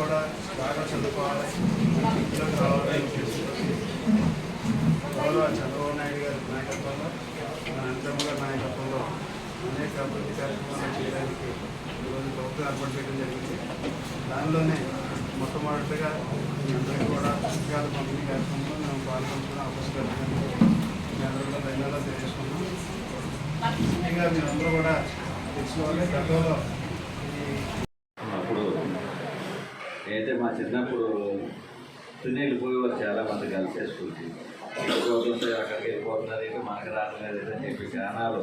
కూడా బాగా చదువుకోవాలి. ఇంట్లోకి రావాలని ఉద్దేశంతో గౌరవ చంద్రబాబు నాయుడు గారి నాయకత్వంలో మన అంతమ్మ గారి నాయకత్వంలో అనేక అభివృద్ధి కార్యక్రమాలు చేయడానికి ఈరోజు ప్రభుత్వం ఏర్పాటు చేయడం జరిగింది. దానిలోనే మొట్టమొదటిగా మీ అందరికీ కూడా పుస్తకాల పంపిణీ కార్యక్రమంలో మేము పాల్గొంటున్న అవకాశం కలిగినందుకు మీ అందరూ ధన్యవాదాలు తెలియజేసుకున్నాం ముఖ్యంగా మీరందరూ కూడా తెలిసిన వాళ్ళే గతంలో ఈ అప్పుడు అయితే మా చిన్నప్పుడు తినేళ్ళు పోయేవారు చాలా మంది కలిసే స్కూల్కి చదువుతుంటే అక్కడికి వెళ్ళిపోతున్నారు ఏంటో మనకు రావట్లేదు అని చెప్పి కారణాలు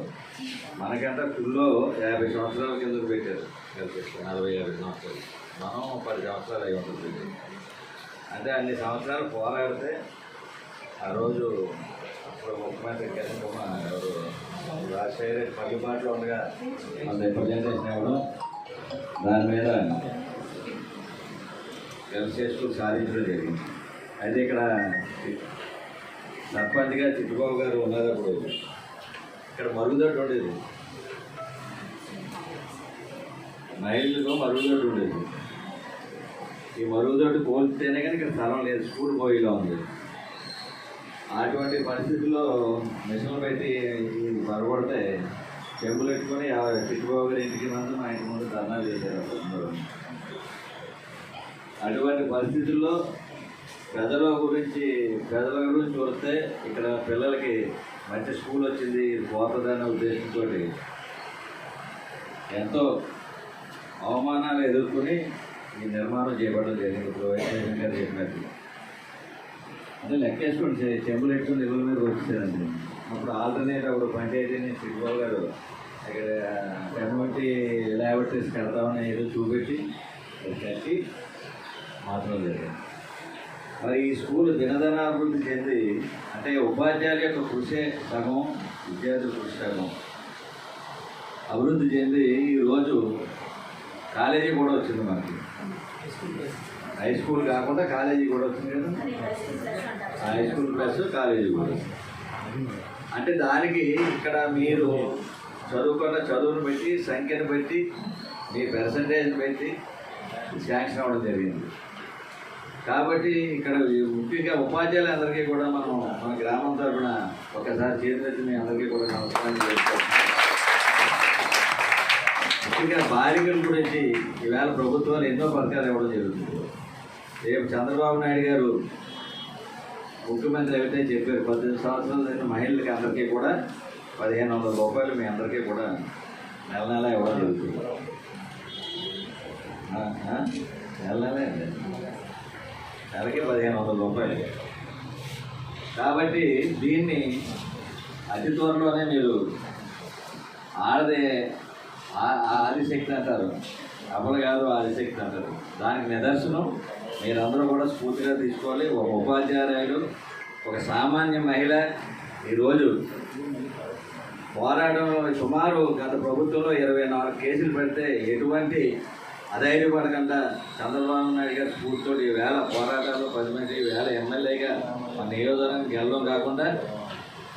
మనకంటే ఫుల్లో యాభై సంవత్సరాల కిందకు పెట్టారు. కలిసి నలభై యాభై సంవత్సరాలు. మనం పది సంవత్సరాలు అయి ఉంటుంది అంటే అన్ని సంవత్సరాలు పోరాడితే ఆ రోజు అప్పుడు ముఖ్యమంత్రి కిరణ్ కుమార్ ఎవరు రాజశేఖర్ పల్లెపాట్లో ఉండగా మన రిప్రజెంటేషన్ ఇవ్వడం దాని మీద కలిసి సాధించడం జరిగింది. అయితే ఇక్కడ సర్పంచ్గా చిట్టుబాబు గారు ఉన్నారు అప్పుడు. ఇక్కడ మరుగుదొడ్డు ఉండేది. మహిళలకు మరుగుదొడ్డు ఉండేది. ఈ మరుగుదొడ్డు కోల్తేనే కానీ ఇక్కడ స్థలం లేదు. స్కూల్ పోయిలో ఉంది. అటువంటి పరిస్థితుల్లో మిషన్లు పెట్టి పరగొడితే చెంపులు పెట్టుకొని ఆ చిట్టుబాబు గారి ఇంటికి ముందు మా ఇంటి ముందు ధర్నా చేశారు అందరూ. అటువంటి పరిస్థితుల్లో ప్రజల గురించి ప్రజల గురించి చూస్తే ఇక్కడ పిల్లలకి మంచి స్కూల్ వచ్చింది పోతుందనే ఉద్దేశంతో ఎంతో అవమానాలు ఎదుర్కొని ఈ నిర్మాణం చేయబడడం జరిగింది. ఇప్పుడు వైఎస్ఆర్ గారు చెప్పినట్టు. అంటే లెక్కేసుకోండి చెంబులు ఎట్టుకుని నిధుల మీద వచ్చేసారండి అప్పుడు ఆల్టర్నేట్ అప్పుడు పంచాయతీని చిట్టుబాబు గారు ఇక్కడ కమ్యూనిటీ ల్యాబొరేటరీస్ కడతామని ఏదో చూపెట్టి కట్టి మాత్రం జరిగింది మరి ఈ స్కూల్ దినదనాభివృద్ధి చెంది అంటే ఉపాధ్యాయుల యొక్క కృషి సగం విద్యార్థుల కృషి సగం. అభివృద్ధి చెంది ఈరోజు కాలేజీ కూడా వచ్చింది మనకి. హై స్కూల్ కాకుండా కాలేజీ కూడా వచ్చింది కదా? హై స్కూల్ ప్లస్ కాలేజీ కూడా అంటే దానికి ఇక్కడ మీరు చదువుకున్న చదువును బట్టి సంఖ్యను బట్టి మీ పర్సంటేజ్ పెట్టి శాంక్షన్ అవ్వడం జరిగింది. కాబట్టి ఇక్కడ ముఖ్యంగా ఉపాధ్యాయులందరికీ కూడా మనం మన గ్రామం తరఫున ఒకసారి చేతులెత్తి మీ అందరికీ కూడా నమస్కారం చేసుకోవాలి ముఖ్యంగా బాలికల గురించి ఈవేళ ప్రభుత్వాలు ఎన్నో పథకాలు ఇవ్వడం జరుగుతుంది. రేపు చంద్రబాబు నాయుడు గారు ముఖ్యమంత్రి అయితే చెప్పారు పద్దెనిమిది సంవత్సరాల అయిన మహిళలకి అందరికీ కూడా పదిహేను వందల రూపాయలు మీ అందరికీ కూడా నెల నెల ఇవ్వడం జరుగుతుంది. నెల నెలే నెలకి పదిహేను వందల రూపాయలు. కాబట్టి దీన్ని అతి త్వరలోనే మీరు ఆడదే ఆ- ఆదిశక్తి అంటారు. అమలు కాదు ఆదిశక్తి అంటారు. దానికి నిదర్శనం మీరందరూ కూడా స్ఫూర్తిగా తీసుకోవాలి. ఒక ఉపాధ్యాయుడు ఒక సామాన్య మహిళ ఈరోజు పోరాటంలో సుమారు గత ప్రభుత్వంలో ఇరవై నాలుగు కేసులు పెడితే ఎటువంటి అధైర్యపడకుండా చంద్రబాబు నాయుడు గారి స్ఫూర్తితో ఈ వేల పోరాటాలు పది మంది ఈ వేళ ఎమ్మెల్యేగా మన నియోజకవర్గానికి గెలడం కాకుండా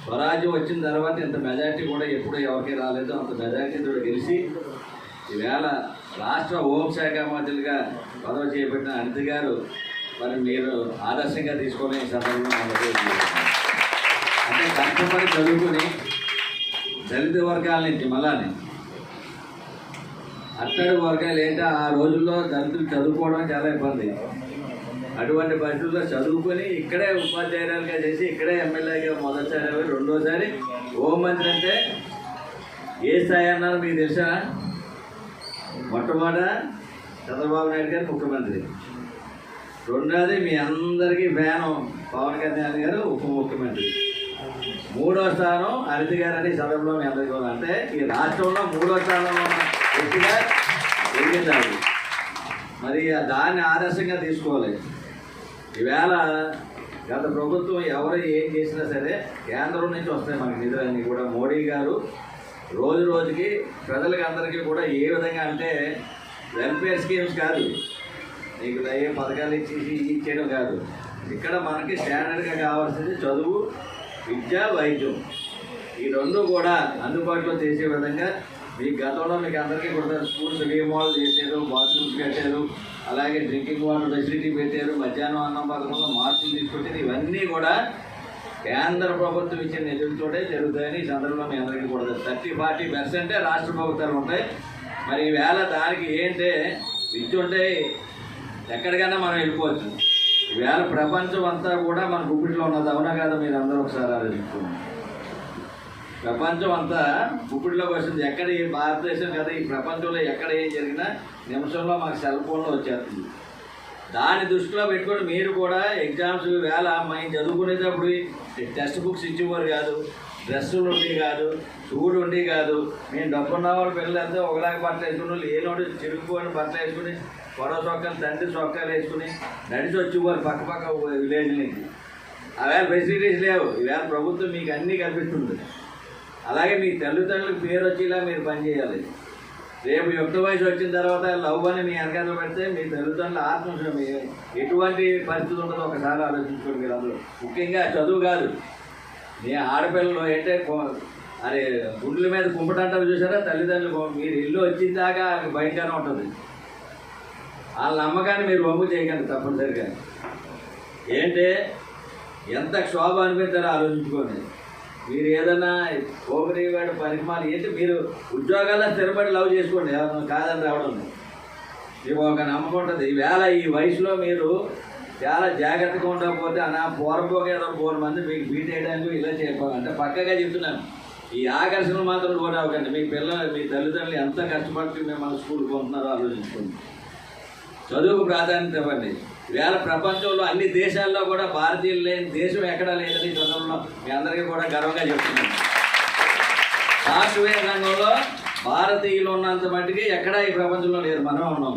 స్వరాజ్యం వచ్చిన తర్వాత ఇంత మెజార్టీ కూడా ఎప్పుడూ ఎవరికి రాలేదు. అంత మెజార్టీతో గెలిచి ఈవేళ రాష్ట్ర హోంశాఖ మంత్రులుగా పదవి చేపట్టిన అనిత గారు మరి మీరు ఆదర్శంగా తీసుకొని ఈ సందర్భంగా అంటే కష్టపడి చదువుకుని దళిత వర్గాల నుంచి మళ్ళాని అట్టడి వర్గాలు ఏంటో ఆ రోజుల్లో దళితులు చదువుకోవడం చాలా ఇబ్బంది. అటువంటి పరిస్థితుల్లో చదువుకొని ఇక్కడే ఉపాధ్యాయురాలుగా చేసి ఇక్కడే ఎమ్మెల్యేగా మొదటిసారి రెండోసారి హోంమంత్రి అంటే ఏ స్థాయి అన్నారు మీకు తెలుసా? మొట్టమొదట చంద్రబాబు నాయుడు గారు ముఖ్యమంత్రి. రెండోది మీ అందరికీ ఫ్యాను పవన్ కళ్యాణ్ గారు ఉప ముఖ్యమంత్రి. మూడో స్థానం హరిత గారు సభలో మీ అందరికీ అంటే ఈ రాష్ట్రంలో మూడో స్థానంలో ఉన్న వ్యక్తిగా మరి దాన్ని ఆదర్శంగా తీసుకోవాలి. ఈవేళ గత ప్రభుత్వం ఎవరు ఏం చేసినా సరే కేంద్రం నుంచి వస్తాయి మనకి నిధులన్నీ కూడా. మోడీ గారు రోజు రోజుకి ప్రజలకి అందరికీ కూడా ఏ విధంగా అంటే వెల్ఫేర్ స్కీమ్స్ కాదు. నీకు ఏ పథకాలు ఇచ్చేసి ఇచ్చేయడం కాదు. ఇక్కడ మనకి స్టాండర్డ్గా కావాల్సింది చదువు విద్య వైద్యం. ఈ రెండు కూడా అందుబాటులో చేసే విధంగా మీ గతంలో మీకు అందరికీ కూడా స్కూల్స్ రీమోడల్ చేశారు బాత్రూమ్స్ కట్టారు అలాగే డ్రింకింగ్ వాటర్ ఫెసిలిటీ పెట్టారు మధ్యాహ్నం అన్నం పథకంలో మార్పులు తీసుకొచ్చారు ఇవన్నీ కూడా కేంద్ర ప్రభుత్వం ఇచ్చిన నిధులతోటే జరుగుతాయని ఈ సందర్భంలో మీ అందరికీ కూడా థర్టీ ఫార్టీ పర్సెంటే రాష్ట్ర ప్రభుత్వాలు ఉంటాయి. మరి ఈవేళ దానికి ఏంటంటే విద్య ఉంటే ఎక్కడికైనా మనం వెళ్ళిపోవచ్చు. ఈవేళ ప్రపంచం అంతా కూడా మన గుప్పిట్లో ఉన్నది అవునా కదా మీరు అందరూ ఒకసారి ఆలోచించుకోండి. ప్రపంచం అంతా గుప్పిట్లోకి వస్తుంది ఎక్కడ ఈ భారతదేశం కదా ఈ ప్రపంచంలో ఎక్కడ ఏం జరిగినా నిమిషంలో మాకు సెల్ ఫోన్లో వచ్చేస్తుంది. దాన్ని దృష్టిలో పెట్టుకొని మీరు కూడా ఎగ్జామ్స్ వేళ మేము చదువుకునేటప్పుడు టెక్స్ట్ బుక్స్ ఇచ్చేవారు కాదు డ్రెస్సులు ఉండి కాదు షూలు ఉండి కాదు. మేము డబ్బున్న వాళ్ళు పిల్లలంతా ఒకలాగా బట్టలు వేసుకుని వాళ్ళు చిరుగుపోయిన బట్టలు వేసుకుని పొడవ చొక్కాలు తండ్రి చొక్కాలు వేసుకుని నడిచి వచ్చేవారు పక్క పక్క విలేజ్ నుంచి. ఆవేళ ఫెసిలిటీస్ లేవు. ఈవేళ ప్రభుత్వం మీకు అన్నీ కల్పిస్తుంది. అలాగే మీ తల్లిదండ్రులకు పేరు వచ్చేలా మీరు పనిచేయాలి రేపు యుక్త వయసు వచ్చిన తర్వాత లవ్ అని మీ వెనకాల పెడితే మీ తల్లిదండ్రుల ఆత్మ మీ ఎటువంటి పరిస్థితి ఉంటుందో ఒకసారి ఆలోచించుకోండి మీరు అందరూ ముఖ్యంగా చదువు కాదు. మీ ఆడపిల్లలు ఏంటంటే అరే గుండెల మీద కుంపటంటారు చూసారా? తల్లిదండ్రులు మీరు ఇల్లు వచ్చిన దాకా వాళ్ళకి ఉంటుంది. వాళ్ళ నమ్మకాన్ని మీరు వంపు చేయకండి తప్పనిసరిగా. ఏంటి ఎంత క్షోభ అనిపిస్తారో ఆలోచించుకోండి. మీరు ఏదన్నా పోగరి పరిమాణం ఏంటి? మీరు ఉద్యోగాల్లో స్థిరపడి లవ్ చేసుకోండి. ఎవరు కాదని రావడం లేదు. మీకు ఒక నమ్మకం ఉంటుంది. ఈవేళ ఈ వయసులో మీరు చాలా జాగ్రత్తగా ఉండకపోతే నా పూర్వపోక ఏదో పూర్వ మంది మీకు బీట్ చేయడానికి ఇలా చెప్పాలి అంటే పక్కగా చెప్తున్నాను. ఈ ఆకర్షణలు మాత్రం కూడా అవ్వకండి. మీ పిల్లలు మీ తల్లిదండ్రులు ఎంత కష్టపడుతూ మిమ్మల్ని స్కూల్కి పంపుతున్నారో ఆలోచించుకోండి. చదువుకు ప్రాధాన్యత ఇవ్వండి. వేళ ప్రపంచంలో అన్ని దేశాల్లో కూడా భారతీయులు లేని దేశం ఎక్కడా లేదని చదువులో మీ అందరికీ కూడా గర్వంగా చెప్తున్నాను. సాఫ్ట్వేర్ రంగంలో భారతీయులు ఉన్నంత మట్టుకి ఎక్కడా ఈ ప్రపంచంలో లేరు మనం ఉన్నాం.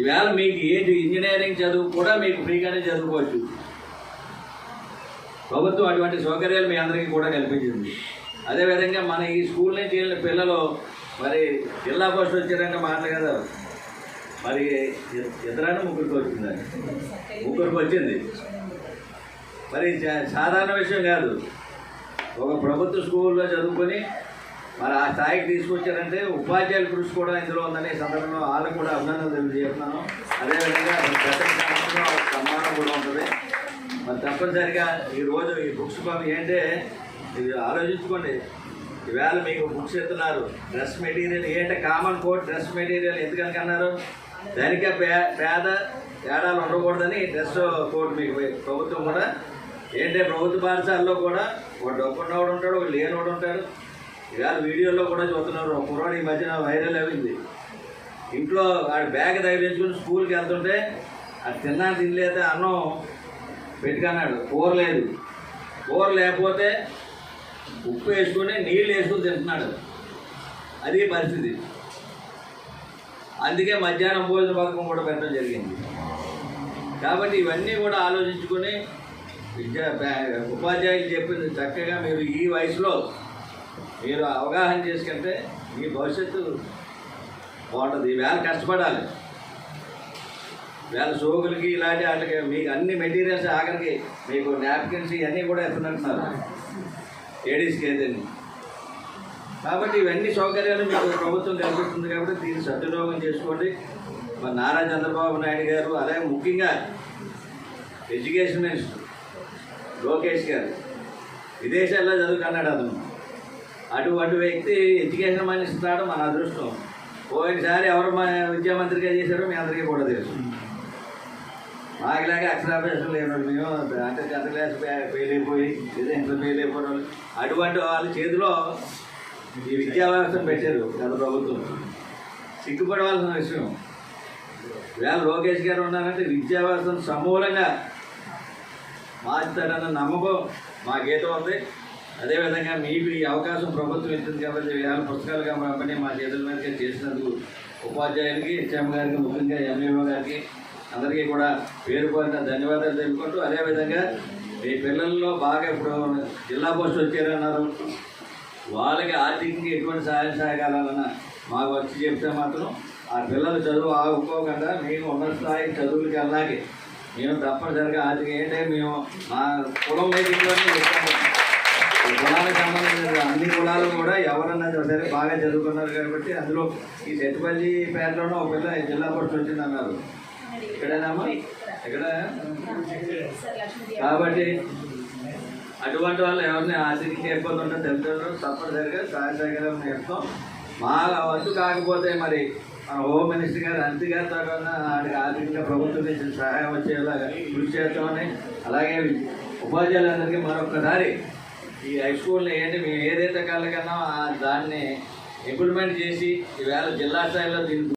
ఈవేళ మీకు ఏంటి ఇంజనీరింగ్ చదువు కూడా మీకు ఫ్రీగానే చదువుకోవచ్చు. ప్రభుత్వం అటువంటి సౌకర్యాలు మీ అందరికీ కూడా కల్పించింది. అదేవిధంగా మన ఈ స్కూల్ నుంచి వెళ్ళిన పిల్లలు మరి జిల్లా పోస్ట్ వచ్చారంటే మాటలు కదా. మరి ఇద్దరైనా ముగ్గురికి వచ్చిందండి ముగ్గురికి వచ్చింది. మరి సాధారణ విషయం కాదు. ఒక ప్రభుత్వ స్కూల్లో చదువుకొని మరి ఆ స్థాయికి తీసుకొచ్చారంటే ఉపాధ్యాయుల కృషి కూడా ఇందులో ఉందని సందర్భంలో వాళ్ళకు కూడా అభినందనలు తెలియజేస్తున్నాను. అదేవిధంగా ప్రతి సంవత్సరం కూడా ఉంటుంది. మరి తప్పనిసరిగా ఈరోజు ఈ బుక్స్ పని ఏంటంటే ఇది ఆలోచించుకోండి. ఈవేళ మీకు బుక్స్ ఇస్తున్నారు. డ్రెస్ మెటీరియల్ ఏంటంటే కామన్ కోడ్ డ్రెస్ మెటీరియల్ ఎందుకని ధనిక దానికే పేద తేడాలు ఉండకూడదని డ్రెస్ కోడ్ మీకు ప్రభుత్వం కూడా ఏంటంటే ప్రభుత్వ పాఠశాలలో కూడా ఒక డబ్బు ఉన్నవాడు ఉంటాడు ఒక లేనివాడు ఉంటాడు. ఇవాళ వీడియోలో కూడా చూస్తున్నారు కుర్రాడు ఈ మధ్యన వైరల్ అయింది. ఇంట్లో ఆడ బ్యాగ్ తగిలించుకుని స్కూల్కి వెళ్తుంటే అది తిన్నా తినలేదే అన్నం పెట్టుకున్నాడు కూర లేదు. కూర లేకపోతే ఉప్పు వేసుకొని నీళ్ళు వేసుకొని తింటున్నాడు. అది పరిస్థితి. అందుకే మధ్యాహ్నం భోజన పథకం కూడా పెట్టడం జరిగింది. కాబట్టి ఇవన్నీ కూడా ఆలోచించుకొని విద్యా ఉపాధ్యాయులు చెప్పింది చక్కగా మీరు ఈ వయసులో మీరు అవగాహన చేసుకుంటే మీ భవిష్యత్తు బాగుంటుంది. ఈవేళ కష్టపడాలి. వేళ సోకులకి ఇలాంటి వాటికి మీకు అన్ని మెటీరియల్స్ ఆఖరికి మీకు నాప్కిన్స్ ఇవన్నీ కూడా ఎత్తునంటున్నారు లేడీస్కి ఏదైనా కాబట్టి ఇవన్నీ సౌకర్యాలు మీకు ప్రభుత్వం కల్పిస్తుంది కాబట్టి దీన్ని సద్వినియోగం చేసుకోండి. మరి నారా చంద్రబాబు నాయుడు గారు అలాగే ముఖ్యంగా ఎడ్యుకేషన్ మినిస్టర్ లోకేష్ గారు విదేశాల్లో చదువుకున్నాడు అతను. అటువంటి వ్యక్తి ఎడ్యుకేషన్ మినిస్టర్ మన అదృష్టం. పోయినసారి ఎవరు మా విద్యామంత్రిగా చేశారో మీ అందరికీ కూడా తెలుసు. మాకులాగా అక్షరాభ్యాసం లేనివాడు మేము అంటే టెన్త్ క్లాస్ ఫెయిల్ అయిపోయి లేదా ఇంటర్ ఫెయిల్ అయిపోయిన వాళ్ళు అటువంటి వాళ్ళ చేతిలో ఈ విద్యా వ్యవస్థను పెట్టారు గత ప్రభుత్వం. సిగ్గుపడవలసిన విషయం. వేళ లోకేష్ గారు ఉన్నారంటే విద్యా వ్యవస్థను సమూలంగా మార్చుతాడన్న నమ్మకం మా ఉంది. అదేవిధంగా మీకు ఈ అవకాశం ప్రభుత్వం ఇచ్చింది కాబట్టి వేల పుస్తకాలు కాబట్టి మా చేతుల మీదకి చేసినందుకు ఉపాధ్యాయులకి హెచ్ఎం గారికి ముఖ్యంగా ఎంఈఓ గారికి అందరికీ కూడా పేరు పోయిన ధన్యవాదాలు తెలుపుకుంటూ అదేవిధంగా మీ పిల్లల్లో బాగా ఇప్పుడు జిల్లా పోస్ట్ వచ్చారన్నారు. వాళ్ళకి ఆర్థికంగా ఎటువంటి సహాయం సహకారాలన్నా మాకు వచ్చి చెప్తే మాత్రం ఆ పిల్లలు చదువు ఆగుకోకుండా మేము ఉన్నత స్థాయి చదువులకి వెళ్ళాలి. మేము తప్పనిసరిగా అది ఏంటంటే మేము మా కులం మీటింగ్లోనే చెప్తాము ఈ కులాలకు సంబంధించిన అన్ని కులాలు కూడా ఎవరన్నా సరే బాగా చదువుకున్నారు కాబట్టి అందులో ఈ సెట్టుపల్లి పేటలోనూ ఒక పిల్ల జిల్లా పరిషత్ వచ్చింది అన్నారు ఇక్కడేనామా ఇక్కడ కాబట్టి అటువంటి వాళ్ళు ఎవరిని ఆశించి ఇబ్బంది ఉంటే తెలుసుకుంటారు తప్పనిసరిగా సహాయ నేర్పుతాం మా వద్దు కాకపోతే మరి మన హోమ్ మినిస్టర్ గారు అంతి గారితో ఆడికి ఆర్థికంగా ప్రభుత్వం నుంచి సహాయం వచ్చేలాగా కృషి చేస్తామని అలాగే ఉపాధ్యాయులందరికీ మరొకసారి ఈ హై స్కూల్ని ఏంటి మేము ఏదైతే కళ్ళకన్నా దాన్ని ఇంప్లిమెంట్ చేసి ఈవేళ జిల్లా స్థాయిలో దీన్ని